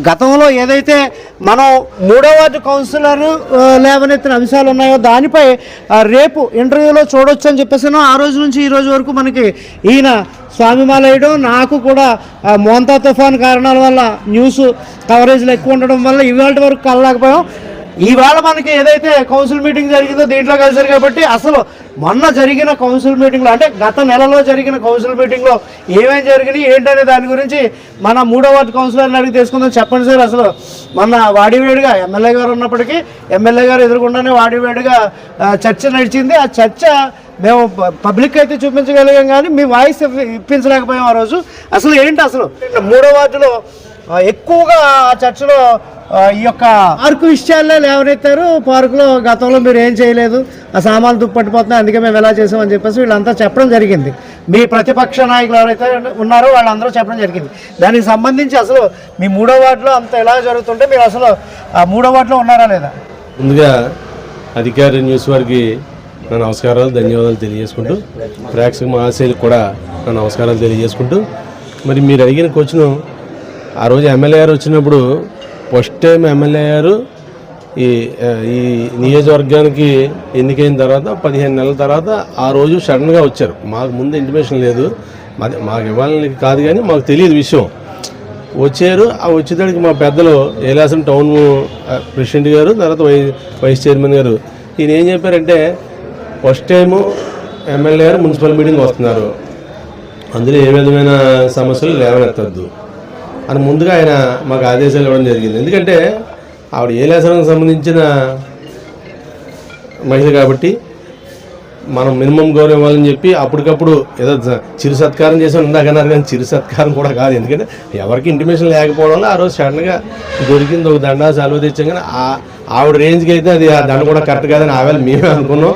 గతంలో ఏదైతే మనం మూడో వార్డు కౌన్సిలర్ లేవనెత్తిన అంశాలు ఉన్నాయో దానిపై రేపు ఇంటర్వ్యూలో చూడొచ్చు అని చెప్పేసి ఆ రోజు నుంచి ఈ రోజు వరకు మనకి ఈయన స్వామిమాలయడం నాకు కూడా మోంతా తుఫాన్ కారణాల వల్ల న్యూస్ కవరేజ్లు ఎక్కువ ఉండడం వల్ల ఇవాళ వరకు కలలేకపోయాం ఇవాళ మనకి ఏదైతే కౌన్సిల్ మీటింగ్ జరిగిందో దీంట్లో కలిసారు కాబట్టి అసలు మొన్న జరిగిన కౌన్సిల్ మీటింగ్లో అంటే గత నెలలో జరిగిన కౌన్సిల్ మీటింగ్లో ఏమేమి జరిగినాయి ఏంటనే దాని గురించి మన మూడో వార్డు కౌన్సిలర్ని అడిగి తీసుకుందాం చెప్పండి సార్ అసలు మొన్న వాడివేడిగా ఎమ్మెల్యే గారు ఉన్నప్పటికీ ఎమ్మెల్యే గారు ఎదురుకుండానే వాడివేడిగా చర్చ నడిచింది. ఆ చర్చ మేము పబ్లిక్ అయితే చూపించగలిగాం కానీ మీ వాయిస్ ఇప్పించలేకపోయాం ఆ రోజు. అసలు ఏంటి అసలు? మూడో వార్డులో ఎక్కువగా ఆ చర్చలో ఈ యొక్క పార్కు విషయాలే లేవనెత్తారు. పార్కులో గతంలో మీరు ఏం చేయలేదు. ఆ సామాన్లు దుప్పట్టిపోతున్నాయి అందుకే మేము ఎలా చేసామని చెప్పేసి వీళ్ళంతా చెప్పడం జరిగింది. మీ ప్రతిపక్ష నాయకులు ఎవరైతే ఉన్నారో వాళ్ళందరూ చెప్పడం జరిగింది. దానికి సంబంధించి అసలు మీ మూడో వార్డులో అంత ఎలా జరుగుతుంటే మీరు అసలు ఆ మూడో వార్డులో ఉన్నారా లేదా? ముందుగా అధికారి న్యూస్ వారికి నా నమస్కారాలు ధన్యవాదాలు తెలియజేసుకుంటూ ప్రేక్షక మహాశైలకు కూడా నా నమస్కారాలు తెలియజేసుకుంటూ మరి మీరు అడిగిన క్వశ్చన్ ఆ రోజు ఎమ్మెల్యే గారు వచ్చినప్పుడు ఫస్ట్ టైం ఎమ్మెల్యే గారు ఈ ఈ నియోజకవర్గానికి ఎన్నికైన తర్వాత పదిహేను నెలల తర్వాత ఆ రోజు సడన్గా వచ్చారు. మాకు ముందు ఇంటిమేషన్ లేదు. మాది మాకు ఇవ్వాలని కాదు కానీ మాకు తెలియదు విషయం. వచ్చారు. ఆ వచ్చేదానికి మా పెద్దలు ఏలాసం టౌన్ ప్రెసిడెంట్ గారు తర్వాత వై వైస్ చైర్మన్ గారు. ఈయన ఏం చెప్పారంటే first time MLA garu municipal meeting వస్తున్నారు. అందులో ఏ విధమైన సమస్యలు లేవనెత్తద్దు. అని ముందుగా ఆయన మాకు ఆదేశాలు ఇవ్వడం జరిగింది. ఎందుకంటే ఆవిడ ఏ సంబంధించిన మహిళ కాబట్టి మనం మినిమం గౌరవం ఇవ్వాలని చెప్పి అప్పటికప్పుడు ఏదో చిరు సత్కారం చేసాం ఇందాకన్నారు కానీ చిరు సత్కారం కూడా కాదు. ఎందుకంటే ఎవరికి ఇంటిమేషన్ లేకపోవడం వల్ల ఆ రోజు సడన్గా దొరికింది ఒక దండ సెలవు తెచ్చాం కానీ ఆ- ఆవిడ రేంజ్కి అయితే అది ఆ దండ కూడా కరెక్ట్ కాదని ఆవేళ మేమే అనుకున్నాం.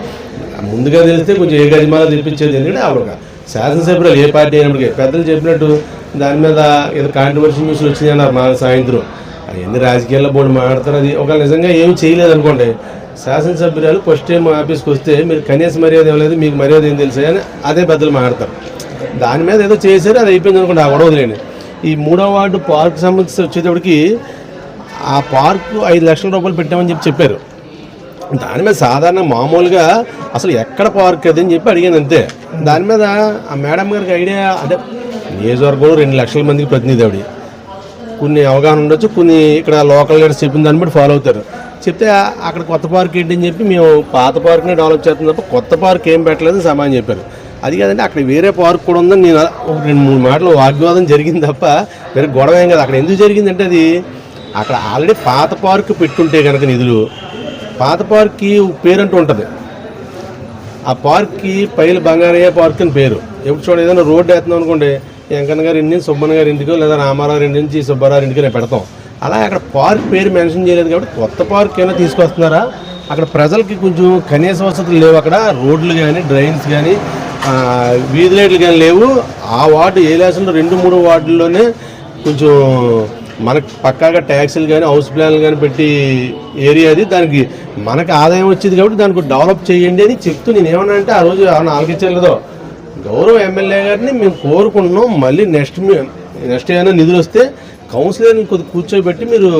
ముందుగా తెలిస్తే కొంచెం ఏ గజమాలో తెప్పించేది. ఎందుకంటే ఆవిడ శాసనసభ్యులు ఏ పార్టీ అయినప్పటికీ పెద్దలు చెప్పినట్టు దాని మీద ఏదో కాంట్రవర్సీ న్యూస్ వచ్చింది అన్నారు మా సాయంత్రం. అవన్నీ రాజకీయాల్లో బోర్డు మాట్లాడతారు అది. ఒక నిజంగా ఏమి చేయలేదు అనుకోండి శాసనసభ్యురాలు ఫస్ట్ టైం ఆఫీస్కి వస్తే మీరు కనీస మర్యాద ఇవ్వలేదు మీకు మర్యాద ఏం తెలుసు అని అదే పెద్దలు మాట్లాడతారు. దాని మీద ఏదో చేశారు అది అయిపోయింది అనుకోండి ఆ గొడవ వదిలేండి ఈ మూడో వార్డు పార్క్ సంబంధించి వచ్చేటప్పటికి ఆ పార్కు ఐదు లక్షల రూపాయలు పెట్టామని చెప్పి చెప్పారు. దాని మీద సాధారణ మామూలుగా అసలు ఎక్కడ పార్క్ అది అని చెప్పి అడిగాను అంతే. దాని మీద ఆ మేడం గారికి ఐడియా అదే నియోజకవర్గంలో రెండు లక్షల మందికి ప్రతినిధి ఆవిడ. కొన్ని అవగాహన ఉండొచ్చు కొన్ని ఇక్కడ లోకల్ లీడర్స్ చెప్పిన దాన్ని బట్టి ఫాలో అవుతారు. చెప్తే అక్కడ కొత్త పార్క్ ఏంటి అని చెప్పి మేము పాత పార్క్నే డెవలప్ చేస్తాం తప్ప కొత్త పార్క్ ఏం పెట్టలేదు సమాధానం చెప్పారు. అది కాదంటే అక్కడ వేరే పార్క్ కూడా ఉందని నేను ఒక రెండు మూడు మాటలు వాగ్వాదం జరిగింది తప్ప వేరే గొడవ ఏం కాదు. అక్కడ ఎందుకు జరిగిందంటే అది అక్కడ ఆల్రెడీ పాత పార్క్ పెట్టుంటే కనుక నిధులు పాత పార్క్కి పేరు అంటూ ఉంటుంది. ఆ పార్క్కి పైలు బంగారయ్య పార్క్ అని పేరు. ఎప్పుడు చూడ ఏదైనా రోడ్డు వేస్తున్నాం అనుకోండి వెంకన్న గారి ఇంటి నుంచి సుబ్బన్న గారి ఇంటికో లేదా రామారావు ఇంటి నుంచి సుబ్బారావు ఇంటికో నేను పెడతాం. అలా అక్కడ పార్క్ పేరు మెన్షన్ చేయలేదు కాబట్టి కొత్త పార్క్ ఏమైనా తీసుకొస్తున్నారా? అక్కడ ప్రజలకి కొంచెం కనీస వసతులు లేవు అక్కడ. రోడ్లు కానీ డ్రైన్స్ కానీ వీధి లైట్లు కానీ లేవు. ఆ వార్డు ఏ లేసంలో రెండు మూడు వార్డుల్లోనే కొంచెం మనకు పక్కాగా ట్యాక్సీలు కానీ హౌస్ ప్లాన్లు కానీ పెట్టి ఏరియా అది. దానికి మనకి ఆదాయం వచ్చేది కాబట్టి దానికి డెవలప్ చేయండి అని చెప్తూ నేను ఏమన్నా అంటే ఆ రోజు ఆలోచించలేదో. గౌరవ ఎమ్మెల్యే గారిని మేము కోరుకుంటున్నాం. మళ్ళీ నెక్స్ట్ నెక్స్ట్ ఏమైనా నిధులు వస్తే కౌన్సిలర్ని కొద్ది కూర్చోబెట్టి మీరు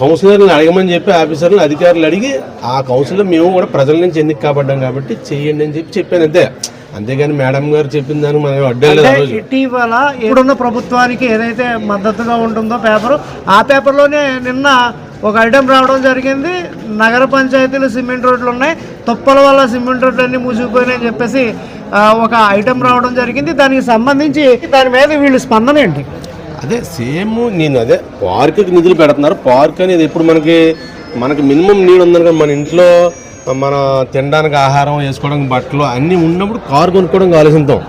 కౌన్సిలర్ని అడగమని చెప్పి ఆఫీసర్లు అధికారులు అడిగి ఆ కౌన్సిలర్ మేము కూడా ప్రజల నుంచి ఎన్నిక కాబడ్డాం కాబట్టి చెయ్యండి అని చెప్పి చెప్పాను. అంతే. అంతేగాని మేడం గారు చెప్పిన దానికి మనం రోజు. ఇటీవల ఇప్పుడున్న ప్రభుత్వానికి ఏదైతే మద్దతుగా ఉంటుందో పేపరు ఆ పేపర్లోనే నిన్న ఒక ఐటెం రావడం జరిగింది. నగర పంచాయతీలు సిమెంట్ రోడ్లు ఉన్నాయి. తుప్పల వల్ల సిమెంట్ రోడ్లు అన్ని మూసిపోయినాయి అని చెప్పేసి ఒక ఐటెం రావడం జరిగింది. దానికి సంబంధించి దాని మీద వీళ్ళు స్పందన ఏంటి? అదే సేమ్ నేను అదే పార్క్కి నిధులు పెడుతున్నారు. పార్క్ అనేది ఎప్పుడు మనకి మనకి మినిమం నీడ్ ఉందనుకో మన ఇంట్లో మన తినడానికి ఆహారం వేసుకోవడానికి బట్టలు అన్నీ ఉన్నప్పుడు కారు కొనుక్కోవడానికి ఆలోచిస్తాం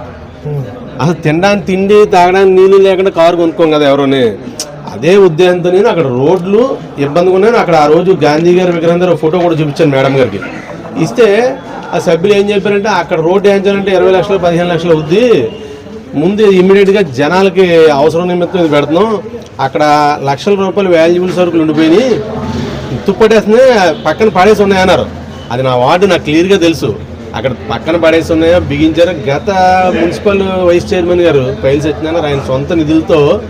అసలు తినడానికి తిండి తాగడానికి నీళ్ళు లేకుండా కారు కొనుక్కోం కదా ఎవరోని. అదే ఉద్దేశంతో నేను అక్కడ రోడ్లు ఇబ్బందిగా ఉన్నాయని అక్కడ ఆ రోజు గాంధీ గారి విగ్రహం దగ్గర ఫోటో కూడా చూపించాను మేడం గారికి. ఇస్తే ఆ సభ్యులు ఏం చెప్పారంటే అక్కడ రోడ్డు ఏం చేయాలంటే ఇరవై లక్షలు పదిహేను లక్షలు అవుద్ది. ముందు ఇమ్మీడియట్గా జనాలకి అవసరం నిమిత్తం ఇది పెడుతున్నాం. అక్కడ లక్షల రూపాయలు వాల్యుబుల్ సరుకులు ఉండిపోయినాయి. తుప్పటేస్తున్నాయి పక్కన పడేసి ఉన్నాయన్నారు. అది నా వార్డు నాకు క్లియర్గా తెలుసు. అక్కడ పక్కన పడేసి ఉన్నాయో? బిగించారు? గత మున్సిపల్ వైస్ చైర్మన్ గారు పైలు వచ్చినారు ఆయన సొంత నిధులతో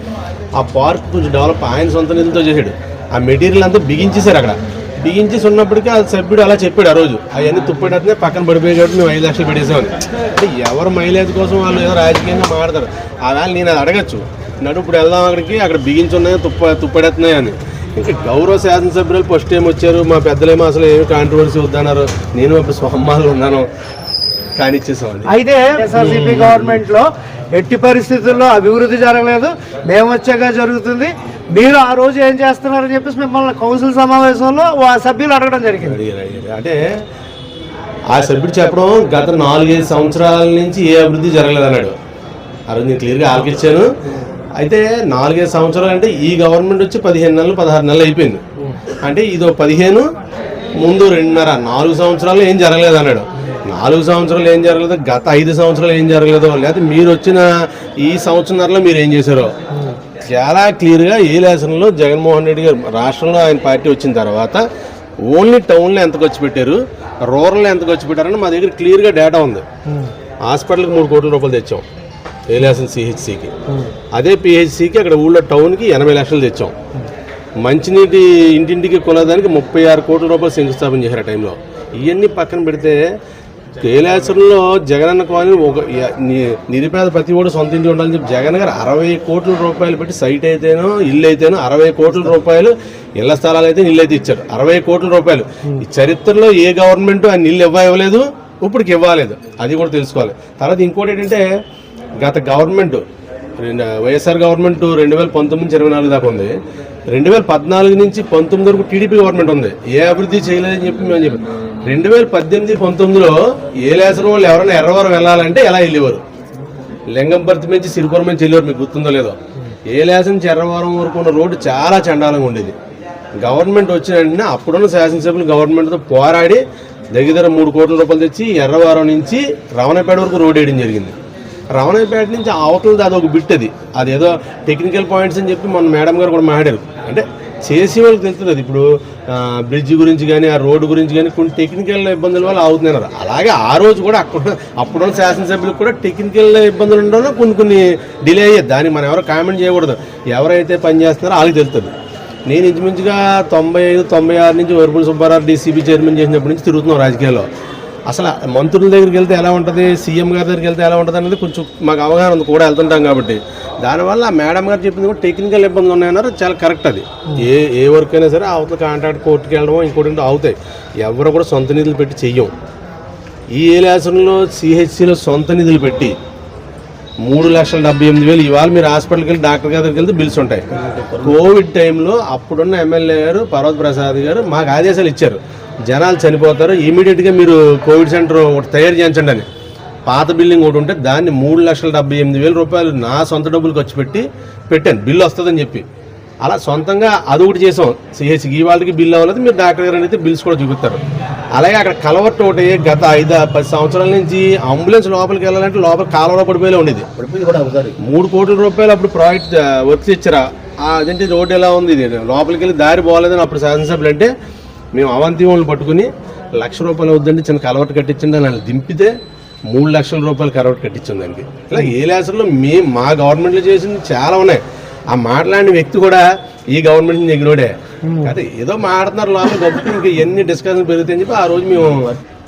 ఆ పార్క్ కొంచెం డెవలప్ ఆయన సొంత నిధులతో చేశాడు. ఆ మెటీరియల్ అంతా బిగించేశారు అక్కడ. బిగించేసి ఉన్నప్పటికీ ఆ సభ్యుడు అలా చెప్పాడు ఆ రోజు. అవన్నీ తుప్పేటట్టునే పక్కన పడిపోయి కాబట్టి మేము ఐదు లక్షలు పెట్టేసామని. అంటే ఎవరు మైలేజ్ కోసం వాళ్ళు ఏదో రాజకీయంగా మాడతారు ఆ నేను అది అడగచ్చు. నడు ఇప్పుడు వెళ్దాం అక్కడికి అక్కడ బిగించున్నాయి తుప్ప తుప్పడేస్తున్నాయి అని. ఇంకా గౌరవ శాసనసభ్యులు ఫస్ట్ టైం వచ్చారు. మా పెద్దలేమో అసలు ఏమి కాంట్రవర్సీ వద్దన్నారు. నేను అప్పుడు ఉన్నాను. కానిచ్చేసామని అయితే ఎస్ఆర్సీపీ గవర్నమెంట్లో ఎట్టి పరిస్థితుల్లో అభివృద్ధి జరగలేదు. మేము వచ్చాక జరుగుతుంది. మీరు ఆ రోజు ఏం చేస్తున్నారని చెప్పేసి మిమ్మల్ని కౌన్సిల్ సమావేశంలో ఆ సభ్యులు అడగడం జరిగింది. అంటే ఆ సభ్యుడు చెప్పడం గత నాలుగైదు సంవత్సరాల నుంచి ఏ అభివృద్ధి జరగలేదు అన్నాడు ఆ రోజు నేను క్లియర్గా ఆలకిచ్చాను అయితే నాలుగైదు సంవత్సరాలు అంటే ఈ గవర్నమెంట్ వచ్చి పదిహేను నెలలు పదహారు నెలలు అయిపోయింది. అంటే ఇదో పదిహేను ముందు రెండున్నర నాలుగు సంవత్సరాలు ఏం జరగలేదు అన్నాడు నాలుగు సంవత్సరాలు ఏం జరగలేదు గత ఐదు సంవత్సరాలు ఏం జరగలేదో లేకపోతే మీరు వచ్చిన ఈ సంవత్సరంలో మీరు ఏం చేశారో? చాలా క్లియర్గా ఏ లేసన్లో జగన్మోహన్ రెడ్డి గారు రాష్ట్రంలో ఆయన పార్టీ వచ్చిన తర్వాత ఓన్లీ టౌన్లో ఎంత ఖర్చు పెట్టారు రూరల్లో ఎంత ఖర్చు పెట్టారని మా దగ్గర క్లియర్గా డేటా ఉంది. హాస్పిటల్కి మూడు కోట్ల రూపాయలు తెచ్చాం ఏ లేసన్ సిహెచ్సికి అదే పిహెచ్సికి అక్కడ ఊళ్ళో టౌన్కి ఎనభై లక్షలు తెచ్చాం. మంచినీటి ఇంటింటికి కొనడానికి ముప్పై ఆరు కోట్ల రూపాయలు శంకుస్థాపన చేశారు ఆ టైంలో. ఇవన్నీ పక్కన పెడితే కైలాసంలో జగనన్న కాలనీ ఒక నిరుపేద ప్రతి కూడా సొంత ఇంటి ఉండాలని చెప్పి జగన్ గారు అరవై కోట్ల రూపాయలు పెట్టి సైట్ అయితేనో ఇల్లు అయితేనో అరవై కోట్ల రూపాయలు ఇళ్ళ స్థలాలు అయితే ఇల్లు అయితే ఇచ్చారు. అరవై కోట్ల రూపాయలు. ఈ చరిత్రలో ఏ గవర్నమెంట్ ఆ ఇల్లు ఇవ్వ ఇవ్వలేదు ఇప్పటికి ఇవ్వలేదు. అది కూడా తెలుసుకోవాలి. తర్వాత ఇంకోటి ఏంటంటే గత గవర్నమెంట్ వైఎస్ఆర్ గవర్నమెంట్ రెండు వేల పంతొమ్మిది నుంచి ఇరవై నాలుగు దాకా ఉంది. రెండు వేల పద్నాలుగు నుంచి పంతొమ్మిది వరకు టీడీపీ గవర్నమెంట్ ఉంది. ఏ అభివృద్ధి చేయలేదని చెప్పి మేము చెప్పాం. రెండు వేల పద్దెనిమిది పంతొమ్మిదిలో ఏ లేసరం వాళ్ళు ఎవరైనా ఎర్రవరం వెళ్ళాలంటే ఎలా వెళ్ళేవారు? లింగంపర్తి నుంచి సిరిపురం నుంచి వెళ్ళేవారు మీకు గుర్తుందో లేదో? ఏ లేసం నుంచి ఎర్రవరం వరకు ఉన్న రోడ్డు చాలా చండాలంగా ఉండేది. గవర్నమెంట్ వచ్చిన వెంటనే అప్పుడున్న శాసనసభ్యులు గవర్నమెంట్తో పోరాడి దగ్గర దగ్గర మూడు కోట్ల రూపాయలు తెచ్చి ఎర్రవరం నుంచి రవణపేట వరకు రోడ్ వేయడం జరిగింది. రవణపేట నుంచి అవతలది అది ఒక బిట్ అది. అదేదో టెక్నికల్ పాయింట్స్ అని చెప్పి మన మేడం గారు కూడా మాట్లాడారు. అంటే చేసే వాళ్ళకి తెలుస్తుంది అది ఇప్పుడు బ్రిడ్జ్ గురించి కానీ ఆ రోడ్డు గురించి కానీ కొన్ని టెక్నికల్ ఇబ్బందుల వల్ల అవుతున్నారు. అలాగే ఆ రోజు కూడా అక్కడ అప్పుడున్న శాసనసభ్యులకు కూడా టెక్నికల్ ఇబ్బందులు ఉండడం కొన్ని కొన్ని డిలే అయ్యేది దాన్ని మనం ఎవరు కామెంట్ చేయకూడదు. ఎవరైతే పని చేస్తున్నారో వాళ్ళకి తెలుస్తుంది. నేను ఇంచుమించుగా తొంభై ఐదు తొంభై ఆరు నుంచి వరపుల సుబ్బారావు డీసీబీ చైర్మన్ చేసినప్పటి నుంచి తిరుగుతున్నాం రాజకీయాల్లో. అసలు మంత్రుల దగ్గరికి వెళ్తే ఎలా ఉంటుంది? సీఎం గారి దగ్గరికి వెళ్తే ఎలా ఉంటుంది అనేది కొంచెం మాకు అవగాహన ఉంది. కూడా వెళ్తుంటాం కాబట్టి. దానివల్ల ఆ మేడం గారు చెప్పింది కూడా టెక్నికల్ ఇబ్బందులు ఉన్నాయన్నారు. చాలా కరెక్ట్ అది. ఏ ఏ వర్క్ అయినా సరే అవతల కాంట్రాక్ట్ కోర్టుకి వెళ్ళడమో ఇంకోటి అవుతాయి. ఎవరు కూడా సొంత నిధులు పెట్టి చెయ్యం. ఈ ఏలాసంలో సిహెచ్సిలో సొంత నిధులు పెట్టి మూడు లక్షల డెబ్బై ఎనిమిది వేలు ఇవాళ మీరు హాస్పిటల్కి వెళ్ళి డాక్టర్ గారి దగ్గరికి వెళ్తే బిల్స్ ఉంటాయి. కోవిడ్ టైంలో అప్పుడున్న ఎమ్మెల్యే గారు పర్వత్ ప్రసాద్ గారు మాకు ఆదేశాలు ఇచ్చారు. జనాలు చనిపోతారు. ఇమీడియట్గా మీరు కోవిడ్ సెంటర్ ఒకటి తయారు చేయించండి అని. పాత బిల్డింగ్ ఒకటి ఉంటే దాన్ని మూడు లక్షల డెబ్బై ఎనిమిది వేల రూపాయలు నా సొంత డబ్బులు ఖర్చు పెట్టి పెట్టాను. బిల్లు వస్తుందని చెప్పి. అలా సొంతంగా అది ఒకటి చేసాం. సిహెచ్కి ఈ వాళ్ళకి బిల్ అవ్వలేదు. మీరు డాక్టర్ గారు అయితే బిల్స్ కూడా చూపిస్తారు. అలాగే అక్కడ కలవట్టు ఒకటి గత ఐదు పది సంవత్సరాల నుంచి అంబులెన్స్ లోపలికి వెళ్ళాలంటే లోపల కాలంలో పడిపోయేలా ఉండేది. మూడు కోట్ల రూపాయలు అప్పుడు ప్రాజెక్ట్ వర్క్స్ ఇచ్చారా? అదేంటి రోడ్డు ఎలా ఉంది? ఇది లోపలికి వెళ్ళి దారి బాగోలేదని అప్పుడు శాసనసభ్యులు అంటే మేము అవంతి వాళ్ళని పట్టుకుని లక్ష రూపాయలు అవుద్దండి చిన్న కలవట్ కట్టించండి అని దింపితే మూడు లక్షల రూపాయలు కలవట్ కట్టించింది దానికి. ఇలా ఏ లేసంలో మేము మా గవర్నమెంట్లో చేసింది చాలా ఉన్నాయి. ఆ మాట్లాడిన వ్యక్తి కూడా ఈ గవర్నమెంట్ దగ్గరోడే అదే ఏదో మాట్లాడుతున్నారు లోపల గొప్ప ఇంకా ఎన్ని డిస్కషన్ పెరుగుతాయని చెప్పి ఆ రోజు మేము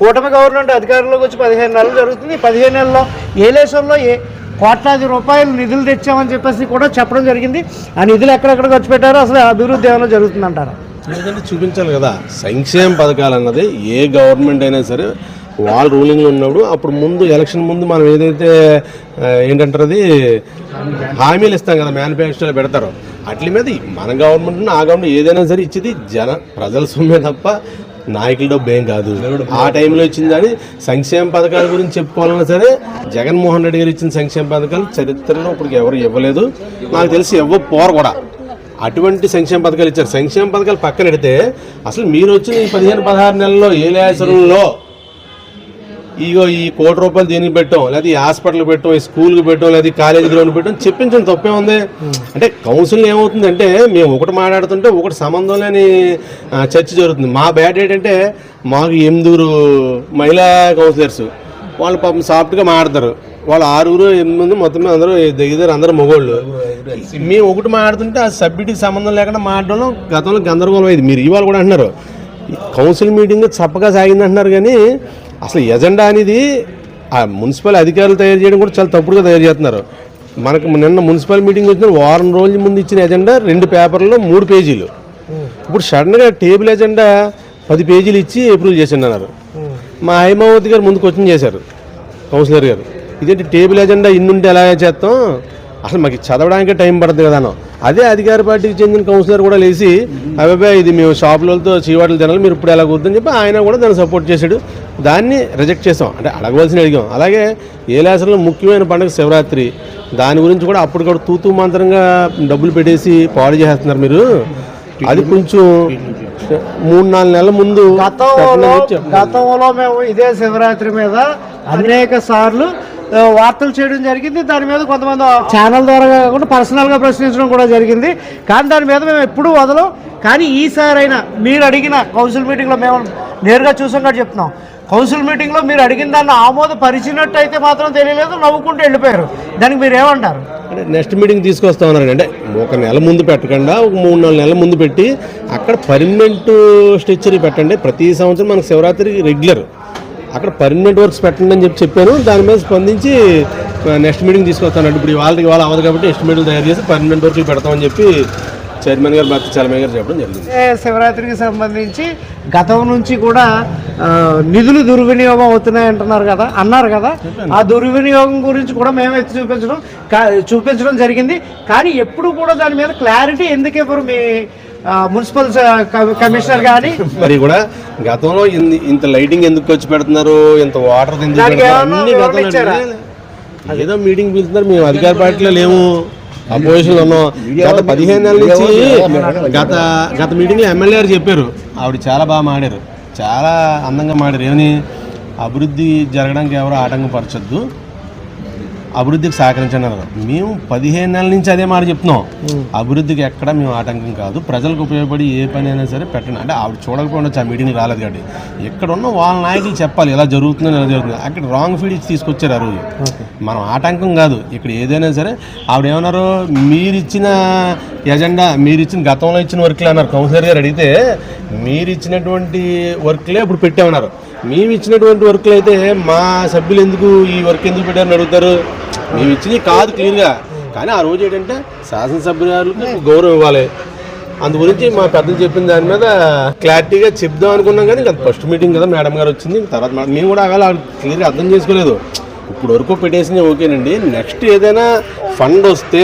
కూటమి గవర్నమెంట్ అధికారంలోకి వచ్చి పదిహేను నెలలు జరుగుతుంది. పదిహేను నెలల్లో ఏలేశ్వరంలో ఏ కోట్లాది రూపాయలు నిధులు తెచ్చామని చెప్పేసి కూడా చెప్పడం జరిగింది. ఆ నిధులు ఎక్కడెక్కడ ఖర్చు పెట్టారో అసలు అభివృద్ధి ఏమైనా జరుగుతుందంటారా? లేదంటే చూపించాలి కదా సంక్షేమ పథకాలు అన్నది ఏ గవర్నమెంట్ అయినా సరే వాళ్ళు రూలింగ్లో ఉన్నప్పుడు అప్పుడు ముందు ఎలక్షన్ ముందు మనం ఏదైతే ఏంటంటారు అది హామీలు ఇస్తాం కదా మేనిఫెస్టోలో పెడతారు అట్ల మీద మన గవర్నమెంట్ ఆ గవర్నమెంట్ ఏదైనా సరే ఇచ్చేది జన ప్రజల సొమ్మే తప్ప నాయకుల డబ్బు ఏం కాదు. ఆ టైంలో ఇచ్చింది కానీ సంక్షేమ పథకాల గురించి చెప్పుకోవాలన్నా సరే జగన్మోహన్ రెడ్డి గారు ఇచ్చిన సంక్షేమ పథకాలు చరిత్రలో ఇప్పుడు ఎవరు ఇవ్వలేదు. నాకు తెలిసి ఇవ్వకపోరు కూడా. అటువంటి సంక్షేమ పథకాలు ఇచ్చారు. సంక్షేమ పథకాలు పక్కన పెడితే అసలు మీరు వచ్చిన ఈ పదిహేను పదహారు నెలల్లో ఏ లేసరంలో ఇగో ఈ కోటి రూపాయలు దీనికి పెట్టాం లేదా ఈ హాస్పిటల్ పెట్టాం ఈ స్కూల్కి పెట్టాం లేదా ఈ కాలేజీ గ్రౌండ్ పెట్టాం చెప్పించడం తప్పే ఉంది. అంటే కౌన్సిల్ ఏమవుతుందంటే మేము ఒకటి మాట్లాడుతుంటే ఒకటి సంబంధం లేని చర్చ జరుగుతుంది. మా బ్యాడ్ ఏంటంటే మాకు ఎనిమిదిగురు మహిళా కౌన్సిలర్స్ వాళ్ళు పాపం సాఫ్ట్గా మాట్లాడతారు. వాళ్ళు ఆరుగురు ఎనిమిది మంది మొత్తం అందరూ దగ్గర అందరూ మగోళ్ళు. మేము ఒకటి మాట్లాడుతుంటే ఆ సబ్మిట్కి సంబంధం లేకుండా మాట్లాడడం గతంలో గందరగోళం అయింది. మీరు ఇవాళ కూడా అంటున్నారు. కౌన్సిల్ మీటింగ్ చప్పగా సాగింది అంటున్నారు కానీ అసలు ఎజెండా అనేది ఆ మున్సిపల్ అధికారులు తయారు చేయడం కూడా చాలా తప్పుడుగా తయారు చేస్తున్నారు. మనకు నిన్న మున్సిపల్ మీటింగ్ వచ్చిన వారం రోజుల ముందు ఇచ్చిన ఎజెండా రెండు పేపర్లో మూడు పేజీలు. ఇప్పుడు సడన్గా టేబుల్ ఎజెండా పది పేజీలు ఇచ్చి అప్రూవ్ చేసిండన్నారు. మా హైమావతి గారు ముందు క్వశ్చన్ చేశారు. కౌన్సిలర్ గారు. ఇదేంటి టేబుల్ ఎజెండా ఇన్నుంటే ఎలా చేస్తాం? అసలు మాకు చదవడానికి టైం పడుతుంది కదా అదే అధికార పార్టీకి చెందిన కౌన్సిలర్ కూడా లేచి అబ్బాయి ఇది మేము షాపులతో చీవాట్లు తినాలి మీరు ఇప్పుడు ఎలా కుదురని చెప్పి ఆయన కూడా దాన్ని సపోర్ట్ చేశాడు. దాన్ని రిజెక్ట్ చేసాం అంటే అడగవలసిన అడిగాం. అలాగే ఏలాసంలో ముఖ్యమైన పండుగ శివరాత్రి. దాని గురించి కూడా అప్పటికప్పుడు తూతూ మంత్రంగా డబ్బులు పెట్టేసి పాడు చేస్తున్నారు మీరు. అది కొంచెం మూడు నాలుగు నెలల ముందు గతంలో మేము ఇదే శివరాత్రి మీద అనేక సార్లు వార్తలు చేయడం జరిగింది. దాని మీద కొంతమంది ఛానల్ ద్వారా కాకుండా పర్సనల్గా ప్రశ్నించడం కూడా జరిగింది. కానీ దాని మీద మేము ఎప్పుడూ వదలం. కానీ ఈసారైనా మీరు అడిగిన కౌన్సిల్ మీటింగ్లో మేము నేరుగా చూసాం కూడా చెప్తున్నాం. కౌన్సిల్ మీటింగ్లో మీరు అడిగిన దాన్ని ఆమోదపరిచినట్టు అయితే మాత్రం తెలియలేదు. నవ్వుకుంటూ వెళ్ళిపోయారు. దానికి మీరు ఏమంటారు? అంటే నెక్స్ట్ మీటింగ్ తీసుకొస్తా అంటే ఒక నెల ముందు పెట్టకుండా ఒక మూడు నాలుగు నెలల ముందు పెట్టి అక్కడ పర్మనెంట్ స్ట్రక్చర్ పెట్టండి. ప్రతి సంవత్సరం మనకు శివరాత్రి రెగ్యులర్ అక్కడ పర్మనెంట్ వర్క్స్ పెట్టండి అని చెప్పి చెప్పాను. దాని మీద స్పందించి నెక్స్ట్ మీటింగ్ తీసుకొస్తాను ఇప్పుడు వాళ్ళకి ఇవాళ అవ్వదు కాబట్టి నెక్స్ట్ మీటింగ్ తయారు చేసి పర్మనెంట్ వర్క్లు పెడతామని చెప్పి చైర్మన్ గారు భర్త చలమయ్య గారు చెప్పడం జరిగింది. శివరాత్రికి సంబంధించి గతం నుంచి కూడా నిధులు దుర్వినియోగం అవుతున్నాయి అంటున్నారు కదా అన్నారు కదా. ఆ దుర్వినియోగం గురించి కూడా మేము ఎత్తి చూపించడం కా- చూపించడం జరిగింది. కానీ ఎప్పుడు కూడా దాని మీద క్లారిటీ ఎందుకు ఇవ్వరు మీ మున్సిపల్ కమిషనర్ కానీ మరి కూడా గతంలో ఇంత లైటింగ్ ఎందుకు ఖర్చు పెడుతున్నారు? ఇంత వాటర్. ఏదో మీటింగ్ పిలుస్తున్నారు మేము అధికార పార్టీలో లేము. అపోజిషన్ ఉన్నాం. గత పదిహేను నెలల నుంచి గత గత మీటింగ్లో ఎమ్మెల్యే గారు చెప్పారు. ఆవిడ చాలా బాగా మాడారు. చాలా అందంగా మాడారు. ఏమని? అభివృద్ధి జరగడానికి ఎవరు ఆటంకం పరచొద్దు అభివృద్ధికి సహకరించండి అన్నారు. మేము పదిహేను నెలల నుంచి అదే మాట చెప్తున్నాం. అభివృద్ధికి ఎక్కడ మేము ఆటంకం కాదు. ప్రజలకు ఉపయోగపడి ఏ పని అయినా సరే పెట్టండి. అంటే ఆవిడ చూడకపోయినా ఆ మీటింగ్ రాలేదు కాబట్టి. ఎక్కడ ఉన్న వాళ్ళ నాయకులు చెప్పాలి. ఎలా జరుగుతుందో ఎలా జరుగుతుంది. అక్కడ రాంగ్ ఫీడ్ ఇచ్చి తీసుకొచ్చారు ఆ రోజు. మనం ఆటంకం కాదు. ఇక్కడ ఏదైనా సరే ఆవిడ ఏమన్నారు? మీరు ఇచ్చిన ఎజెండా మీరు ఇచ్చిన గతంలో ఇచ్చిన వర్క్లే అన్నారు. కౌన్సిలర్ గారు అడిగితే మీరు ఇచ్చినటువంటి వర్క్లే ఇప్పుడు పెట్టామన్నారు. మేము ఇచ్చినటువంటి వర్క్లు అయితే మా సభ్యులు ఎందుకు ఈ వర్క్ ఎందుకు పెట్టారని అడుగుతారు? మేము ఇచ్చింది కాదు క్లియర్గా. కానీ ఆ రోజు ఏంటంటే శాసనసభ్యులకు గౌరవం ఇవ్వాలి. అందు గురించి మా పెద్దలు చెప్పిన దాని మీద క్లారిటీగా చెప్దాం అనుకున్నాం కానీ ఇంకా ఫస్ట్ మీటింగ్ కదా మేడం గారు వచ్చింది. తర్వాత మేము కూడా అలా క్లియర్గా అర్థం చేసుకోలేదు. ఇప్పుడు వరకు పెట్టేసింది ఓకేనండి. నెక్స్ట్ ఏదైనా ఫండ్ వస్తే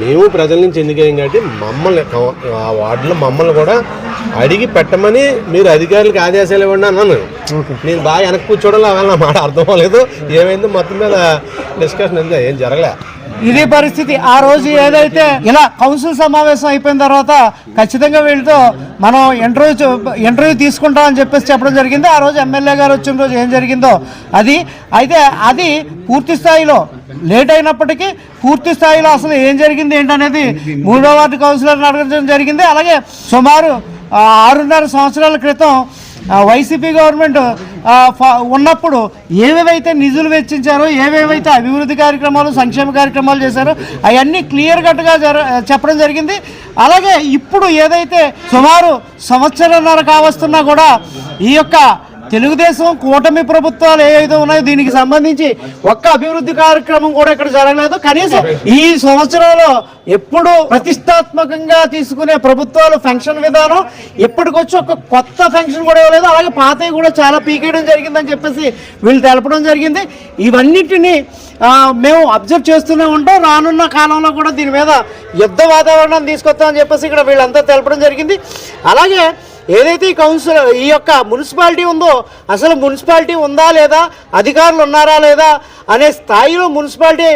మేము ప్రజల నుంచి ఎన్నికయ్యాం కాబట్టి మమ్మల్ని ఆ వార్డులో మమ్మల్ని కూడా అడిగి పెట్టమని మీరు అధికారులకు ఆదేశాలు ఇవ్వండి అన్నాను. నేను బాగా వెనక్కి కూర్చోవడం నా మాట అర్థం అవ్వలేదు. ఏమైందో మొత్తం మీద డిస్కషన్ ఏం జరగలే. ఇది పరిస్థితి. ఆ రోజు ఏదైతే ఇలా కౌన్సిల్ సమావేశం అయిపోయిన తర్వాత ఖచ్చితంగా వీళ్ళతో మనం ఇంటర్వ్యూ ఇంటర్వ్యూ తీసుకుంటాం అని చెప్పేసి చెప్పడం జరిగింది. ఆ రోజు ఎమ్మెల్యే గారు వచ్చిన రోజు ఏం జరిగిందో అది. అయితే అది పూర్తి స్థాయిలో లేట్ అయినప్పటికీ పూర్తి స్థాయిలో అసలు ఏం జరిగింది ఏంటనేది మూడో వార్డు కౌన్సిలర్ని అడగడం జరిగింది. అలాగే సుమారు ఆరున్నర సంవత్సరాల క్రితం వైసీపీ గవర్నమెంట్ ఫ- ఉన్నప్పుడు ఏవేవైతే నిధులు వెచ్చించారో ఏవేవైతే అభివృద్ధి కార్యక్రమాలు సంక్షేమ కార్యక్రమాలు చేశారో అవన్నీ క్లియర్ కట్గా జర చెప్పడం జరిగింది. అలాగే ఇప్పుడు ఏదైతే సుమారు సంవత్సరంన్నర కావస్తున్నా కూడా ఈ యొక్క తెలుగుదేశం కూటమి ప్రభుత్వాలు ఏవైతే ఉన్నాయో దీనికి సంబంధించి ఒక్క అభివృద్ధి కార్యక్రమం కూడా ఇక్కడ జరగలేదు. కనీసం ఈ సంవత్సరంలో ఎప్పుడు ప్రతిష్టాత్మకంగా తీసుకునే ప్రభుత్వాలు ఫంక్షన్ విధానం ఎప్పటికొచ్చి ఒక కొత్త ఫంక్షన్ కూడా ఇవ్వలేదు. అలాగే పాతవి కూడా చాలా పీకేయడం జరిగిందని చెప్పేసి వీళ్ళు తెలపడం జరిగింది. ఇవన్నిటిని మేము అబ్జర్వ్ చేస్తూనే ఉంటాం. రానున్న కాలంలో కూడా దీని మీద యుద్ధ వాతావరణం తీసుకొస్తామని చెప్పేసి ఇక్కడ వీళ్ళంతా తెలపడం జరిగింది. అలాగే ఏదైతే ఈ కౌన్సిల్ ఈ యొక్క మున్సిపాలిటీ ఉందో అసలు మున్సిపాలిటీ ఉందా లేదా అధికారులు ఉన్నారా లేదా అనే స్థాయిలో మున్సిపాలిటీ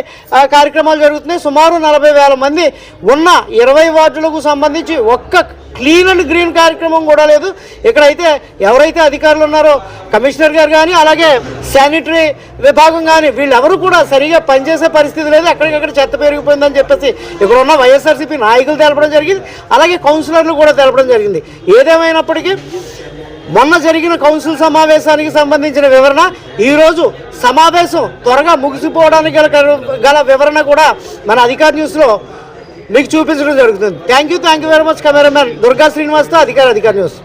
కార్యక్రమాలు జరుగుతున్నాయి. సుమారు నలభై వేల మంది ఉన్న ఇరవై వార్డులకు సంబంధించి ఒక్క క్లీన్ అండ్ గ్రీన్ కార్యక్రమం కూడా లేదు. ఇక్కడైతే ఎవరైతే అధికారులు ఉన్నారో కమిషనర్ గారు కానీ అలాగే శానిటరీ విభాగం కానీ వీళ్ళెవరు కూడా సరిగా పనిచేసే పరిస్థితి లేదు. ఎక్కడికక్కడ చెత్త పెరిగిపోయిందని చెప్పేసి ఇక్కడ ఉన్న వైఎస్ఆర్సీపీ నాయకులు తెలపడం జరిగింది. అలాగే కౌన్సిలర్లు కూడా తెలపడం జరిగింది. ఏదేమైనా అయినప్పటికీ మొన్న జరిగిన కౌన్సిల్ సమావేశానికి సంబంధించిన వివరణ ఈరోజు సమావేశం త్వరగా ముగిసిపోవడానికి గల గల వివరణ కూడా మన అధికార న్యూస్లో మీకు చూపించడం జరుగుతుంది. Thank you thank you very much cameraman Durga శ్రీనివాస్తో అధికార అధికార న్యూస్.